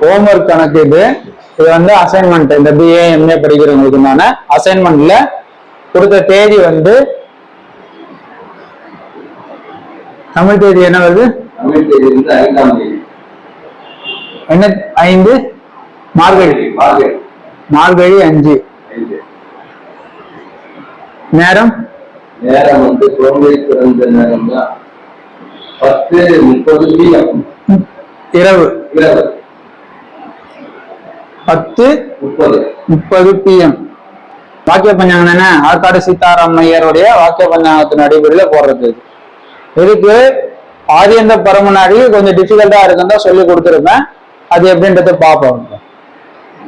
Homework கணக்கு இது. இது வந்து அசைன்மெண்ட் இந்த பிஏ எம்ஏ படிக்கிறவங்களுக்குண்டான அசைன்மெண்ட்ல கொடுத்த தேதி வந்து தமிழ் தேதி என்ன வருது? என்ன ஐந்து? மார்கழி. மார்கழி அஞ்சு. நேரம்? நேரம் வந்து குழந்தை பிறந்த நேரம் தான். பத்து முப்பது இரவு. இரவு. பத்து முப்பது. முப்பது பிஎம் வாக்கிய பஞ்சாங்கம் என்ன? ஆற்காடு சீதாராம் ஐயருடைய வாக்கிய பஞ்சாங்கத்தின் அடிப்படையில போடுறது. இது. இதுக்கு ஆதியந்த பரமநாடி கொஞ்சம் டிஃபிகல்ட்டா இருக்குன்னு சொல்லி கொடுத்துருப்பேன். அது எப்படின்றத பார்ப்போம்.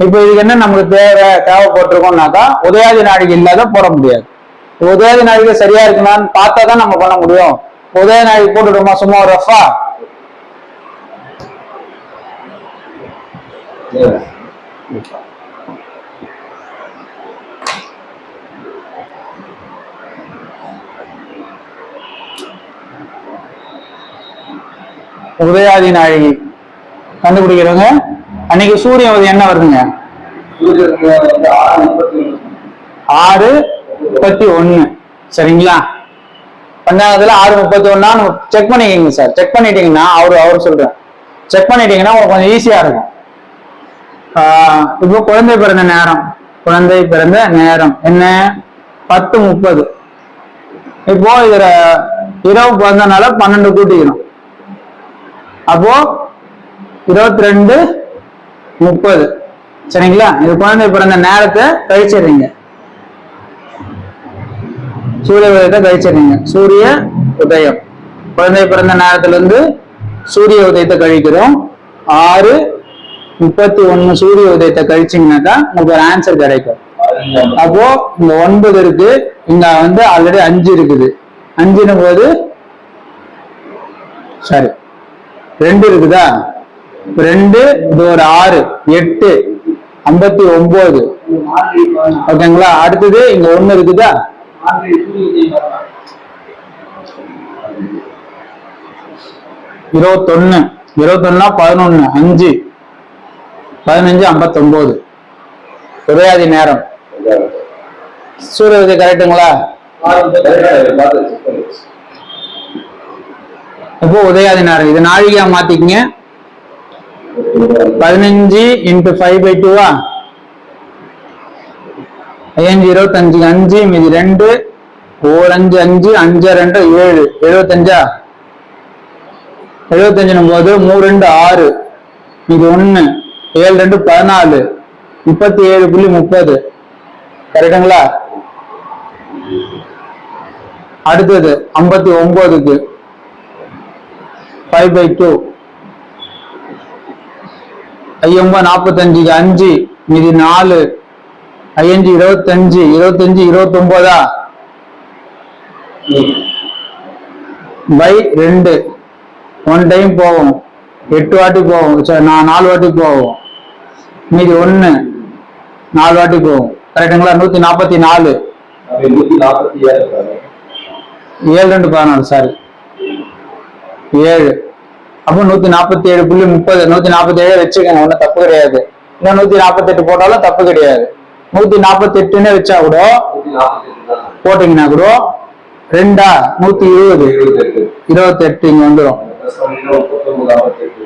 இப்போ இதுக்கு என்ன நமக்கு தேவை தேவைப்பட்டிருக்கோம்னாக்கா உதயாதி நாடிகை இல்லாத போட முடியாது. உதயாதி நாடிகை சரியா இருக்குனான்னு பார்த்தா தான் நம்ம பண்ண முடியும். உதய நாடிகை போட்டுடுமா? சும்மா ஒரு ரஃபா உதயாதி நாழிகை கண்டுபிடிக்கிறவங்க அன்னைக்கு சூரியன் உதயம் என்ன வருதுங்க? ஆறு முப்பத்தி ஒன்னு. ஒண்ணு சரிங்களா? பஞ்சாங்கத்துல ஆறு முப்பத்தி ஒன்னான்னு செக் பண்ணிக்கிங்க சார் செக் பண்ணிட்டீங்கன்னா அவரு அவர் சொல்றேன் செக் பண்ணிட்டீங்கன்னா உங்களுக்கு கொஞ்சம் ஈஸியா இருக்கும். இப்போ குழந்தை பிறந்த நேரம். குழந்தை பிறந்த நேரம். என்ன? பத்து முப்பது. இப்போ இதுல இரவு பிறந்தனால பன்னெண்டு கூட்டிக்கணும். அப்போ இருபத்தி ரெண்டு முப்பது. சரிங்களா? இது குழந்தை பிறந்த நேரத்தை கழிச்சிடுறீங்க. சூரிய உதயத்தை கழிச்சிடுறீங்க. சூரிய உதயம். குழந்தை பிறந்த நேரத்துல இருந்து சூரிய உதயத்தை கழிக்கிறோம். ஆறு முப்பத்தி ஒன்னு சூரிய உதயத்தை கழிச்சிங்கனாக்கா உங்களுக்கு ஒரு ஆன்சர் கிடைக்கும். அப்போ இங்க ஒன்பது இருக்கு. இங்க வந்து ஆல்ரெடி அஞ்சு இருக்குது. அஞ்சுனும் போது சரி ரெண்டு இருக்குதா? ரெண்டு இது ஒரு ஆறு எட்டு ஐம்பத்தி ஒன்பது. ஓகேங்களா அடுத்தது இங்க ஒண்ணு இருக்குதா? இருபத்தொன்னு. இருபத்தொன்னா பதினொன்னு அஞ்சு. பதினஞ்சு ஐம்பத்தொன்பது உதயாதி நேரம். சூரிய உதயம் கரெக்டுங்களா? இப்போ உதயாதி நேரம். இது நாழிகையா மாத்திக்கங்க. பதினஞ்சு இன்ட்டு ஃபைவ் பை டூவா ஐந்து இருபத்தஞ்சு அஞ்சு மீதி ரெண்டு ஓர் அஞ்சு அஞ்சு அஞ்சு ரெண்டு ஏழு. எழுபத்தஞ்சா? எழுபத்தஞ்சுனும் போது மூணு ரெண்டு ஆறு. மீதி ஒன்று ஏழு ரெண்டு பதினாலு முப்பத்தி ஏழு புள்ளி முப்பது. கரெக்டுங்களா? அடுத்தது ஐம்பத்தி ஒன்பதுக்கு ஃபைவ் பை டூ ஐயம்பா நாற்பத்தஞ்சுக்கு அஞ்சு மீதி நாலு ஐயஞ்சு இருபத்தஞ்சு இருபத்தஞ்சு இருபத்தொன்பதா பை ரெண்டு ஒன் டைம் போகும் எட்டு வாட்டி போகும் சரி நான் நாலு வாட்டி போகும் மீதி ஒன்று நாலு வாட்டி போகும் கரெக்டுங்களா நூற்றி நாற்பத்தி நாலு. நூத்தி ஏழு ரெண்டு பதினாலு சாரி ஏழு. அப்போ நூத்தி நாற்பத்தி ஏழு புள்ளி முப்பது. நூத்தி நாற்பத்தி ஏழு வச்சுக்கோங்க ஒன்றும் தப்பு கிடையாது. இன்னும் நூத்தி நாற்பத்தி எட்டு போட்டாலும் தப்பு கிடையாது. நூத்தி நாற்பத்தி எட்டுன்னு வச்சா கூட நூத்தி போட்டீங்கன்னா கூட ரெண்டா? நூத்தி இருபது. இருபத்தெட்டு. இங்க வந்துடும் நாற்பத்தெட்டு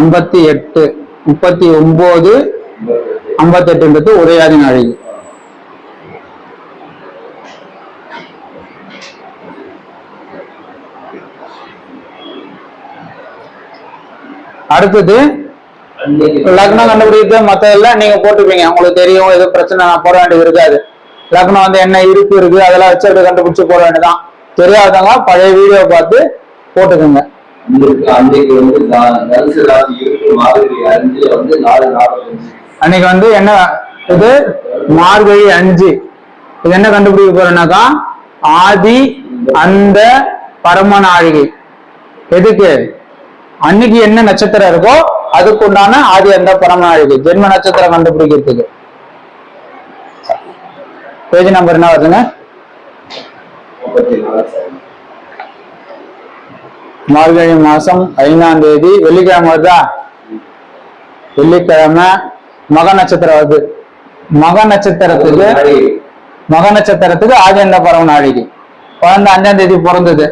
ஐம்பத்தி எட்டு. முப்பத்தி ஒன்பது ஐம்பத்தெட்டுன்றது உரையாடின அழகு. அடுத்தது லக்னம் கண்டுபிடிக்கிறது மத்ததெல்லாம் நீங்க போட்டுப்பீங்க. உங்களுக்கு தெரியும் எதுவும் பிரச்சனை நான் போட வேண்டியது இருக்காது. லக்னம் வந்து என்ன இருப்பு இருக்கு அதெல்லாம் வச்சு கண்டுபிடிச்சு போட வேண்டியதான் தெரியாதவங்க பழைய வீடியோ பார்த்து போட்டுக்கோங்க. அன்னைக்கு அன்னைக்கு வந்து நான் தனுசு ராசி இருக்கு மாதிரி அஞ்சு வந்து நாலு நாற்பத்தஞ்சு அன்னைக்கு வந்து என்ன இது? மார்கழி அஞ்சு. இது என்ன கண்டுபிடிக்க போறேன்னாக்கா ஆதி அந்த பரம நாழிகை எதுக்கு? அன்னைக்கு என்ன நட்சத்திரம் இருக்கோ அதுக்குண்டான ஆதி அந்த பரம நாழிகை ஜென்ம நட்சத்திரம் கண்டுபிடிக்கிறதுக்கு. பேஜ் நம்பர் என்ன வருதுங்க. மார்கழி மாசம் ஐந்தாம் தேதி வெள்ளிக்கிழமை வருதா? வெள்ளிக்கிழமை மக நட்சத்திரம் வருது. மக நட்சத்திரத்துக்கு மக நட்சத்திரத்துக்கு ஆஜந்த பரவ நாளைக்கு குழந்தை அஞ்சாம் தேதி பிறந்தது.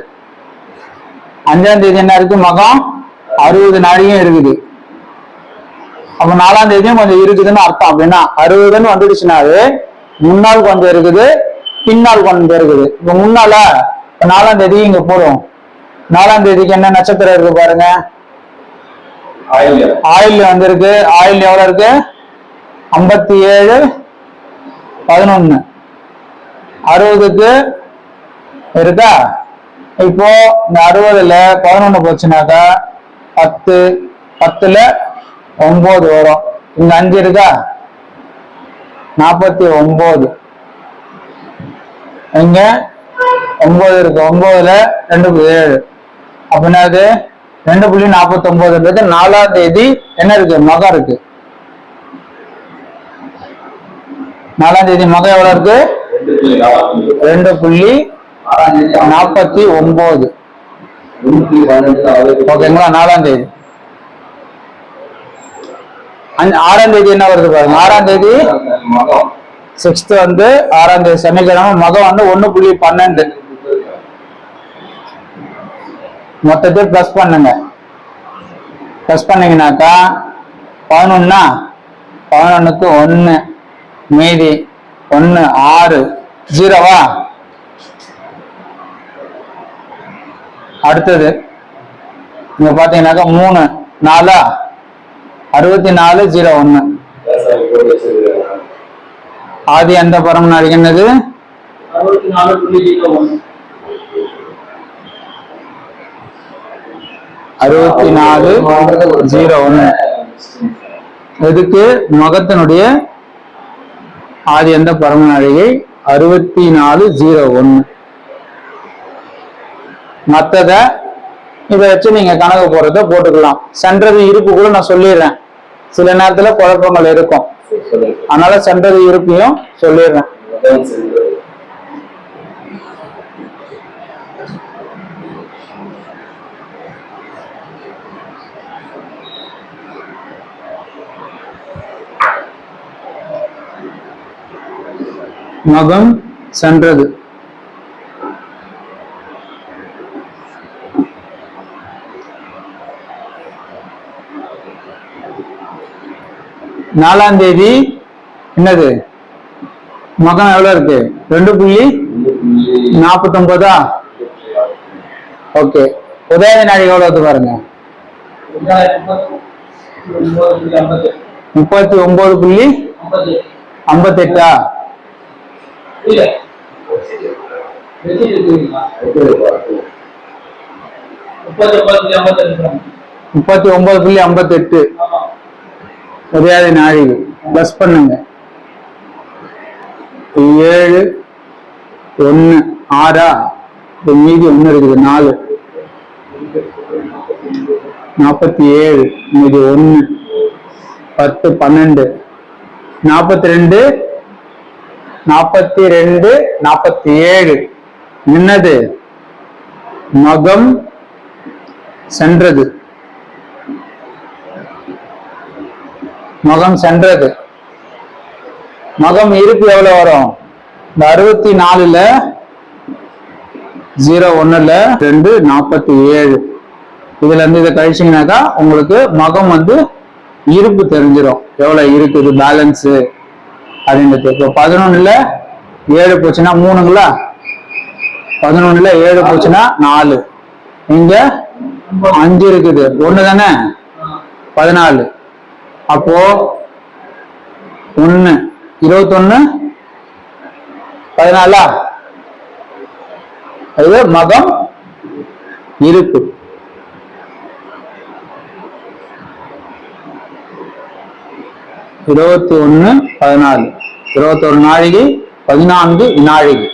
அஞ்சாம் தேதி என்ன இருக்கு? மகம் அறுபது நாளையும் இருக்குது. அப்ப நாலாம் தேதியும் கொஞ்சம் இருக்குதுன்னு அர்த்தம். அப்படின்னா அறுபதுன்னு வந்துடுச்சுனாவே முன்னாள் கொஞ்சம் இருக்குது பின்னால் கொஞ்சம் இருக்குது. இப்ப முன்னால நாலாம் தேதி இங்க போடுவோம் நாலாம் தேதிக்கு என்ன நட்சத்திரம் இருக்கு பாருங்க? ஆயில் வந்திருக்கு. ஆயில் எவ்வளவு இருக்கு? ஐம்பத்தி ஏழு பதினொன்னு. அறுபதுக்கு இருக்கா? இப்போ இந்த அறுபதுல பதினொன்னு போச்சுனாக்கா பத்து பத்துல ஒன்பது வரும். இங்க அஞ்சு இருக்கா? நாற்பத்தி ஒன்பது. இங்க ஒன்பது இருக்கு. ஒன்பதுல ரெண்டு ஏழு. அப்படின்னா அது ரெண்டு புள்ளி நாற்பத்தி ஒன்பதுன்றது நாலாம் தேதி என்ன இருக்கு? மகம் இருக்கு. நாலாம் தேதி மகம் எவ்வளவு இருக்கு? ரெண்டு புள்ளி நாற்பத்தி ஒன்பது ஓகேங்களா? நாலாம் தேதி. ஆறாம் தேதி என்ன வருது பாருங்க. ஆறாம் தேதி சிக்ஸ்த் வந்து ஆறாம் தேதி. சனிக்கிழமை மகம் வந்து ஒன்னு புள்ளி பன்னெண்டு. மொத்தத்தில் ப்ளஸ் பண்ணுங்க. ப்ளஸ் பண்ணீங்கன்னாக்கா பதினொன்னா பதினொன்னுக்கு ஒன்று மீதி ஒன்று ஆறு ஜீரோவா? அடுத்தது இங்க பாத்தீங்கன்னாக்கா மூணு நாலா? அறுபத்தி நாலு ஜீரோ ஒன்று ஆதி அந்த பரம் என்னது? அறுபத்தி நாலு புள்ளி ஜீரோ ஒன்று அறுபத்தி நாலு ஜீரோ ஒன்று. இதுக்கு மகத்தினுடைய ஆதி எந்த பரம நாழிகை அறுபத்தி நாலு ஜீரோ ஒன்று. மற்றத இதை வச்சு நீங்க கணக்கு போடுறத போட்டுக்கலாம். சென்றது இருப்பு கூட நான் சொல்லிடுறேன். சில நேரத்துல குழப்பங்கள் இருக்கும். அதனால சென்றது இருப்பையும் சொல்லிடுறேன். மகம் சென்றது. நாலாம் தேதி என்னது? மகம் எவ்வளவு இருக்கு? ரெண்டு புள்ளி நாற்பத்தி ஒன்பதா ஓகே. உதய நாடி எவ்வளவு பாருங்க? முப்பத்தி ஒன்பது புள்ளி ஐம்பத்தெட்டா? முப்பத்தி ஒன்பது புள்ளி ஐம்பத்தெட்டு மரியாதை நாழிகை ப்ளஸ் பண்ணுங்க. ஏழு ஒன்று ஆறா? மீதி ஒன்று இருக்குது. நாலு. நாற்பத்தி ஏழு. மீதி ஒன்று பத்து பன்னெண்டு. நாற்பத்தி ரெண்டு நாற்பத்தி ரெண்டு நாற்பத்தி ஏழு நின்னது மகம் சென்றது. மகம் சென்றது. மகம் இருப்பு எவ்வளவு வரும்? இந்த அறுபத்தி நாலுல ஜீரோ ஒண்ணுல ரெண்டு நாற்பத்தி ஏழு இதுல இருந்து இதை கழிச்சீங்கன்னாக்கா உங்களுக்கு மகம் வந்து இருப்பு தெரிஞ்சிடும் எவ்வளவு இருக்குது பேலன்ஸு அப்படின்றது. இப்போ பதினொன்னுல ஏழு போச்சுன்னா மூணுங்களா? பதினொன்னுல ஏழு போச்சுன்னா நாலு. இங்க அஞ்சு இருக்குது. ஒண்ணு தானே பதினாலு. அப்போ ஒண்ணு. இருபத்தொன்னு. பதினாலா? அது மகம் இருக்கு. இருபத்தி ஒன்று பதினாலு. இருபத்தொரு நாழிகை பதினான்கு வினாழிகை